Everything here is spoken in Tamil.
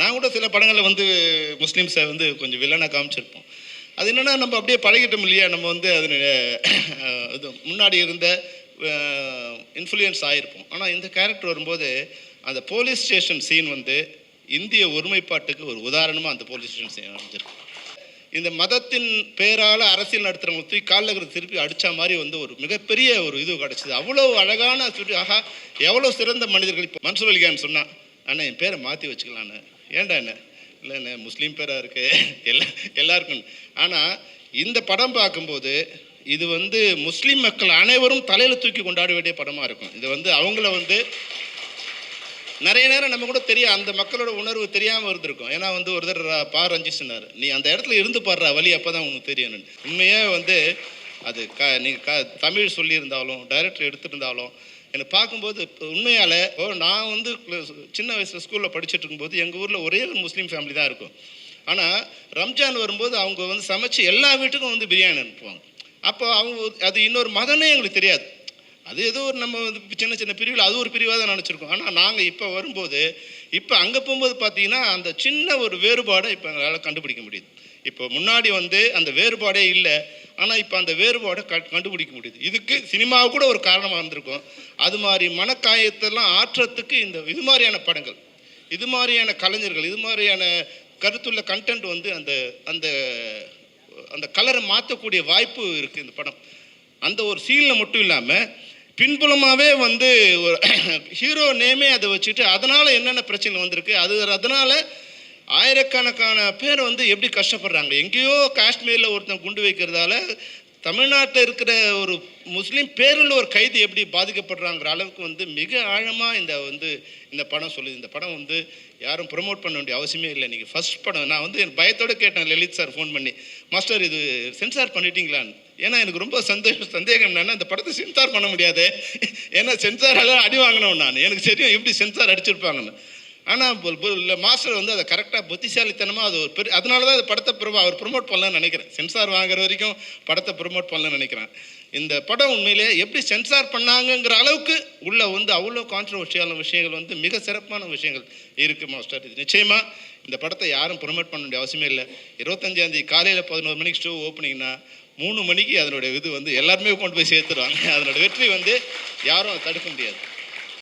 நான் கூட சில படங்களில் வந்து முஸ்லீம்ஸை வந்து கொஞ்சம் வில்லனாக காமிச்சிருப்போம். அது என்னென்னா நம்ம அப்படியே பழகிட்டோம் இல்லையா? நம்ம வந்து அதனுடைய இது முன்னாடி இருந்த இன்ஃப்ளூயன்ஸ் ஆகிருப்போம் ஆனால் இந்த கேரக்டர் வரும்போது அந்த போலீஸ் ஸ்டேஷன் சீன் வந்து இந்திய ஒருமைப்பாட்டுக்கு ஒரு உதாரணமாக அந்த போலீஸ் ஸ்டேஷன் சீன் அமைஞ்சிருக்கு. இந்த மதத்தின் பேரால் அரசியல் நடத்துகிறவங்க தூக்கி காலில் திருப்பி அடித்த மாதிரி வந்து ஒரு மிகப்பெரிய ஒரு இது கிடச்சிது. அவ்வளோ அழகான சுற்றி ஆகா எவ்வளோ சிறந்த மனிதர்கள் இப்போ மன்சூர் அலிகான் சொன்னான் அண்ணா என் பேரை மாற்றி வச்சுக்கலான்னு ஏன்டா என்ன? இல்லைண்ணே முஸ்லீம் பேராக இருக்கு. எல்லா எல்லாருக்கும். ஆனால் இந்த படம் பார்க்கும்போது இது வந்து முஸ்லீம் மக்கள் அனைவரும் தலையில் தூக்கி கொண்டாட வேண்டிய படமாக இருக்கும். இது வந்து அவங்கள வந்து நிறைய நேரம் நம்ம கூட தெரியும் அந்த மக்களோட உணர்வு தெரியாமல் இருந்திருக்கும். ஏன்னா வந்து ஒரு தடவை பா ரஞ்சி சொன்னார் நீ அந்த இடத்துல இருந்து பாடுற வழி அப்போ தான் உனக்கு தெரியணும் உண்மையாக வந்து அது க நீங்கள் க தமிழ் சொல்லியிருந்தாலும் டைரக்டர் எடுத்திருந்தாலும் என்னை பார்க்கும்போது இப்போ உண்மையால் ஓ நான் வந்து சின்ன வயசில் ஸ்கூலில் படிச்சுட்டு இருக்கும்போது எங்கள் ஊரில் ஒரே ஒரு முஸ்லீம் ஃபேமிலி தான் இருக்கும். ஆனால் ரம்ஜான் வரும்போது அவங்க வந்து சமைச்சு எல்லா வீட்டுக்கும் வந்து பிரியாணி அனுப்புவாங்க. அப்போ அவங்க அது இன்னொரு மதமே எங்களுக்கு தெரியாது. அது ஏதோ ஒரு நம்ம வந்து சின்ன சின்ன பிரிவில் அது ஒரு பிரிவாக தான் நினச்சிருக்கோம். ஆனால் நாங்கள் இப்போ வரும்போது இப்போ அங்கே போகும்போது பார்த்தீங்கன்னா அந்த சின்ன ஒரு வேறுபாடை இப்போ எங்களால் கண்டுபிடிக்க முடியுது. இப்போ முன்னாடி வந்து அந்த வேறுபாடே இல்லை. ஆனால் இப்போ அந்த வேறுபாடை க கண்டுபிடிக்க முடியுது. இதுக்கு சினிமாவை கூட ஒரு காரணமாக இருந்திருக்கும். அது மாதிரி மனக்காயத்தெல்லாம் ஆற்றத்துக்கு இந்த இது மாதிரியான படங்கள் இது மாதிரியான கலைஞர்கள் இது மாதிரியான கருத்துள்ள கண்டென்ட் வந்து அந்த அந்த அந்த கலரை மாற்றக்கூடிய வாய்ப்பு இருக்குது இந்த படம். அந்த ஒரு சீனில் மட்டும் இல்லாமல் பின்புலமாகவே வந்து ஒரு ஹீரோ நேமே அதை வச்சுட்டு அதனால் என்னென்ன பிரச்சனை வந்திருக்கு? அது அதனால் ஆயிரக்கணக்கான பேர் வந்து எப்படி கஷ்டப்படுறாங்க? எங்கேயோ காஷ்மீரில் ஒருத்தன் குண்டு வைக்கிறதால தமிழ்நாட்டில் இருக்கிற ஒரு முஸ்லீம் பேரில் ஒரு கைது எப்படி பாதிக்கப்படுறாங்கிற அளவுக்கு வந்து மிக ஆழமாக இந்த வந்து இந்த படம் சொல்லுது. இந்த படம் வந்து யாரும் ப்ரொமோட் பண்ண வேண்டிய அவசியமே இல்லை. நீங்கள் ஃபர்ஸ்ட் படம் நான் வந்து என் பயத்தோடு கேட்டேன் லலித் சார் ஃபோன் பண்ணி. மாஸ்டர் இது சென்சார் பண்ணிட்டீங்களான்னு. ஏன்னா எனக்கு ரொம்ப சந்தேகம் சந்தேகம் என்னன்னா இந்த படத்தை சென்சார் பண்ண முடியாது. ஏன்னா சென்சாரால அடி வாங்கினோம் நான். எனக்கு தெரியும் எப்படி சென்சார் அடிச்சிருப்பாங்கன்னு. ஆனால் இல்லை மாஸ்டர் வந்து அதை கரெக்டாக புத்திசாலித்தனமாக அது ஒரு பெரிய அதனால தான் அது படத்தை ப்ரொமோ அவர் ப்ரொமோட் பண்ணலன்னு நினைக்கிறேன். சென்சார் வாங்குற வரைக்கும் படத்தை ப்ரொமோட் பண்ணலன்னு நினைக்கிறேன். இந்த படம் உண்மையிலே எப்படி சென்சார் பண்ணாங்கங்கிற அளவுக்கு உள்ள வந்து அவ்வளோ கான்ட்ரவர்ஷியான விஷயங்கள் வந்து மிக சிறப்பான விஷயங்கள் இருக்குது மாஸ்டர். இது நிச்சயமாக இந்த படத்தை யாரும் ப்ரொமோட் பண்ண வேண்டிய அவசியமே இல்லை. இருபத்தஞ்சாந்தேதி காலையில் பதினோரு மணிக்கு ஷோ ஓப்பனிங்னா மூணு மணிக்கு அதனுடைய இது வந்து எல்லாருமே கொண்டு போய் சேர்த்துருவாங்க. அதனோட வெற்றி வந்து யாரும் தடுக்க முடியாது.